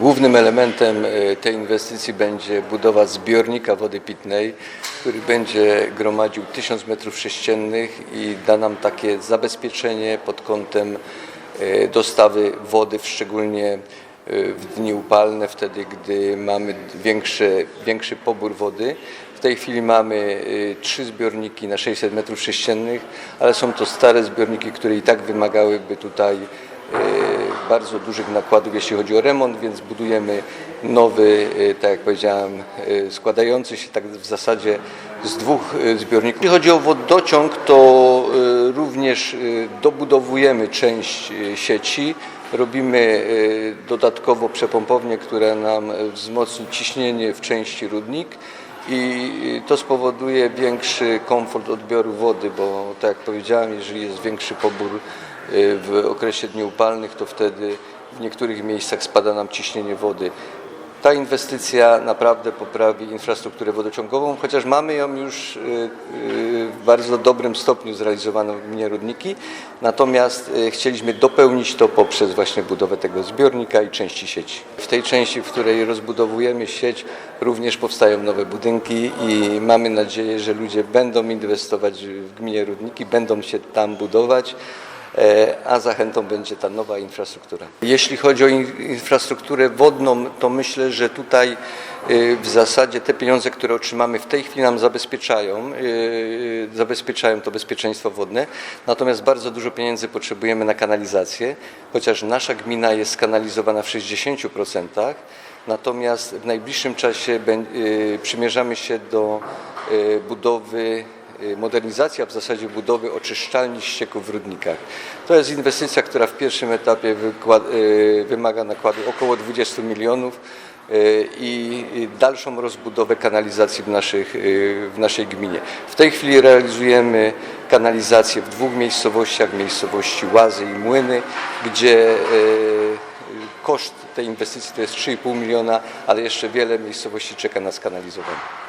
Głównym elementem e, tej inwestycji będzie budowa zbiornika wody pitnej, który będzie gromadził 1000 m3 i da nam takie zabezpieczenie pod kątem e, dostawy wody, szczególnie e, w dni upalne, wtedy gdy mamy większy, większy pobór wody. W tej chwili mamy trzy zbiorniki na 600 m3, ale są to stare zbiorniki, które i tak wymagałyby tutaj bardzo dużych nakładów, jeśli chodzi o remont, więc budujemy nowy, e, tak jak powiedziałem, e, składający się tak w zasadzie z dwóch e, zbiorników. Jeśli chodzi o wodociąg, to również dobudowujemy część sieci. Robimy dodatkowo przepompownię, która nam wzmocni ciśnienie w części Rudnik i to spowoduje większy komfort odbioru wody, bo tak jak powiedziałem, jeżeli jest większy pobór w okresie dni upalnych, to wtedy w niektórych miejscach spada nam ciśnienie wody. Ta inwestycja naprawdę poprawi infrastrukturę wodociągową, chociaż mamy ją już y, y, w bardzo dobrym stopniu zrealizowaną w gminie Rudniki, natomiast y, chcieliśmy dopełnić to poprzez właśnie budowę tego zbiornika i części sieci. W tej części, w której rozbudowujemy sieć, również powstają nowe budynki i mamy nadzieję, że ludzie będą inwestować w gminie Rudniki, będą się tam budować. E, a zachętą będzie ta nowa infrastruktura. Jeśli chodzi o in- infrastrukturę wodną, to myślę, że tutaj e, w zasadzie te pieniądze, które otrzymamy w tej chwili nam zabezpieczają, e, zabezpieczają to bezpieczeństwo wodne, natomiast bardzo dużo pieniędzy potrzebujemy na kanalizację, chociaż nasza gmina jest skanalizowana w 60%, natomiast w najbliższym czasie przymierzamy się do budowy y, modernizacji, a w zasadzie budowy oczyszczalni ścieków w Rudnikach. To jest inwestycja, która w pierwszym etapie y, wymaga nakładu około 20 milionów y, i dalszą rozbudowę kanalizacji w, naszych, w naszej gminie. W tej chwili realizujemy kanalizację w dwóch miejscowościach, miejscowości Łazy i Młyny, gdzie koszt tej inwestycji to jest 3,5 miliona, ale jeszcze wiele miejscowości czeka na skanalizowanie.